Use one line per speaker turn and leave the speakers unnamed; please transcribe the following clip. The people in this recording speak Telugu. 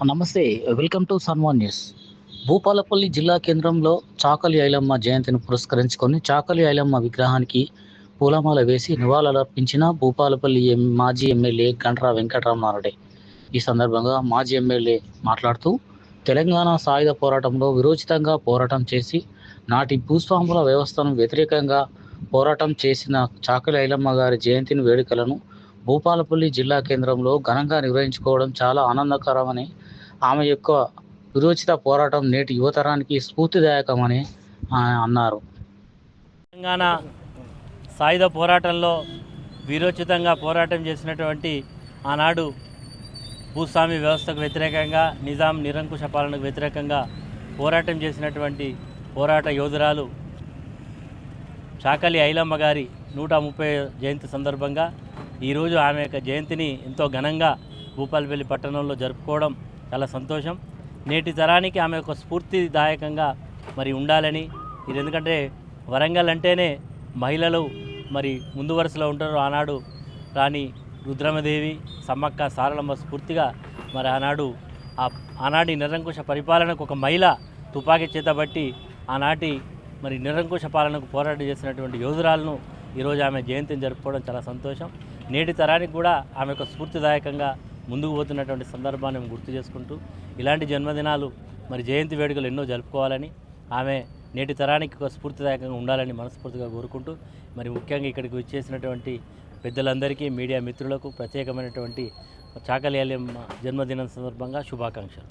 నమస్తే వెల్కమ్ టు సన్వాన్ న్యూస్. భూపాలపల్లి జిల్లా కేంద్రంలో చాకలి ఐలమ్మ జయంతిని పురస్కరించుకొని చాకలి ఐలమ్మ విగ్రహానికి పూలమాల వేసి నివాళులర్పించిన భూపాలపల్లి ఎం మాజీ ఎమ్మెల్యే గండ్రా వెంకటరామారెడ్డి ఈ సందర్భంగా మాజీ ఎమ్మెల్యే మాట్లాడుతూ తెలంగాణ సాయుధ పోరాటంలో విరోచితంగా పోరాటం చేసి నాటి భూస్వాముల వ్యవస్థను వ్యతిరేకంగా పోరాటం చేసిన చాకలి ఐలమ్మ గారి జయంతిని వేడుకలను భూపాలపల్లి జిల్లా కేంద్రంలో ఘనంగా నిర్వహించుకోవడం చాలా ఆనందకరమని ఆమె యొక్క విరోచిత పోరాటం నేటి యువతరానికి స్ఫూర్తిదాయకమని ఆ, అన్నారు.
తెలంగాణ సాయుధ పోరాటంలో వీరోచితంగా పోరాటం చేసినటువంటి ఆనాడు భూస్వామి వ్యవస్థకు వ్యతిరేకంగా నిజాం నిరంకుశ పాలనకు వ్యతిరేకంగా పోరాటం చేసినటువంటి పోరాట యోధురాలు చాకలి ఐలమ్మ గారి నూట ముప్పై జయంతి సందర్భంగా ఈరోజు ఆమె యొక్క జయంతిని ఎంతో ఘనంగా భూపాలపల్లి పట్టణంలో జరుపుకోవడం చాలా సంతోషం. నేటి తరానికి ఆమె ఒక స్ఫూర్తిదాయకంగా మరి ఉండాలని. ఇది ఎందుకంటే వరంగల్ అంటేనే మహిళలు మరి ముందు వరుసలో ఉంటారు. ఆనాడు రాణి రుద్రమదేవి సమ్మక్క సారలమ్మ స్ఫూర్తిగా మరి ఆనాడు ఆ ఆనాటి నిరంకుశ పరిపాలనకు ఒక మహిళ తుపాకీ చేతబట్టి ఆనాటి మరి నిరంకుశ పాలనకు పోరాటం చేసినటువంటి యోధురాలను ఈరోజు ఆమె జయంతిని జరుపుకోవడం చాలా సంతోషం. నేటి తరానికి కూడా ఆమె యొక్క స్ఫూర్తిదాయకంగా ముందుకు పోతున్నటువంటి సందర్భాన్ని మేము గుర్తు చేసుకుంటూ ఇలాంటి జన్మదినాలు మరి జయంతి వేడుకలు ఎన్నో జరుపుకోవాలని ఆమె నేటి తరానికి ఒక స్ఫూర్తిదాయకంగా ఉండాలని మనస్ఫూర్తిగా కోరుకుంటూ మరి ముఖ్యంగా ఇక్కడికి వచ్చేసినటువంటి పెద్దలందరికీ మీడియా మిత్రులకు ప్రత్యేకమైనటువంటి చాకలి జన్మదినం సందర్భంగా శుభాకాంక్షలు.